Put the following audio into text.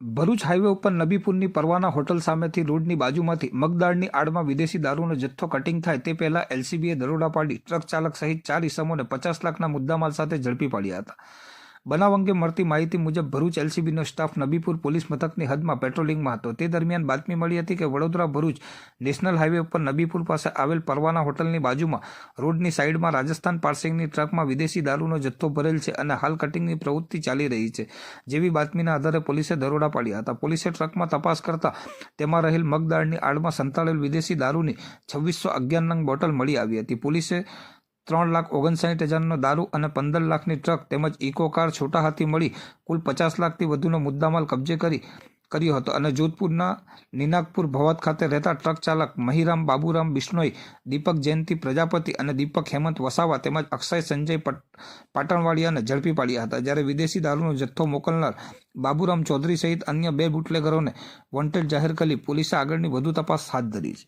Bharuch highway ઉપર નબીપુરની પરવાના hotel સામેથી રોડની બાજુમાંથી મગદાળની આડમાં વિદેશી દારૂનો જથ્થો કટિંગ થાય તે પહેલા એલસીબીએ દરોડા પાડી ટ્રક ચાલક સહિત ચાર ઇસમોને પચાસ લાખના મુદ્દામાલ સાથે ઝડપી પાડ્યા હતા. બનાવ અંગે મળતી માહિતી મુજબ ભરૂચ એલસીબીનો સ્ટાફ નબીપુર પોલીસ મથકની હદમાં પેટ્રોલિંગમાં હતો. તે દરમિયાન બાતમી મળી હતી કે વડોદરા ભરૂચ નેશનલ હાઈવે ઉપર નબીપુર પાસે આવેલ પરવાના હોટલની બાજુમાં રોડની સાઈડમાં રાજસ્થાન પાર્સિંગની ટ્રકમાં વિદેશી દારૂનો જથ્થો ભરેલ છે અને હાલ કટિંગની પ્રવૃત્તિ ચાલી રહી છે, જેવી બાતમીના આધારે પોલીસે દરોડા પાડ્યા હતા. પોલીસે ટ્રકમાં તપાસ કરતા તેમાં રહેલ મગદાળની આડમાં સંતાડેલ વિદેશી દારૂની છવ્વીસો અગિયાર નંગ બોટલ મળી આવી હતી. પોલીસે ત્રણ લાખ ઓગણસાઠ હજારનો દારૂ અને પંદર લાખની ટ્રક તેમજ ઇકો કાર છોટા હાથી મળી કુલ પચાસ લાખથી વધુનો મુદ્દામાલ કબજે કરી, કર્યો હતો અને જોધપુરના નિનાગપુર ભવાત ખાતે રહેતા ટ્રક ચાલક મહિરામ બાબુરામ બિશ્નોઈ, દીપક જયંતિ પ્રજાપતિ અને દીપક હેમંત વસાવા તેમજ અક્ષય સંજય પટ પાટણવાડિયાને ઝડપી પાડ્યા હતા. જ્યારે વિદેશી દારૂનો જથ્થો મોકલનાર બાબુરામ ચૌધરી સહિત અન્ય બે બુટલેગરોને વોન્ટેડ જાહેર કરી, પોલીસે આગળની વધુ તપાસ હાથ ધરી છે.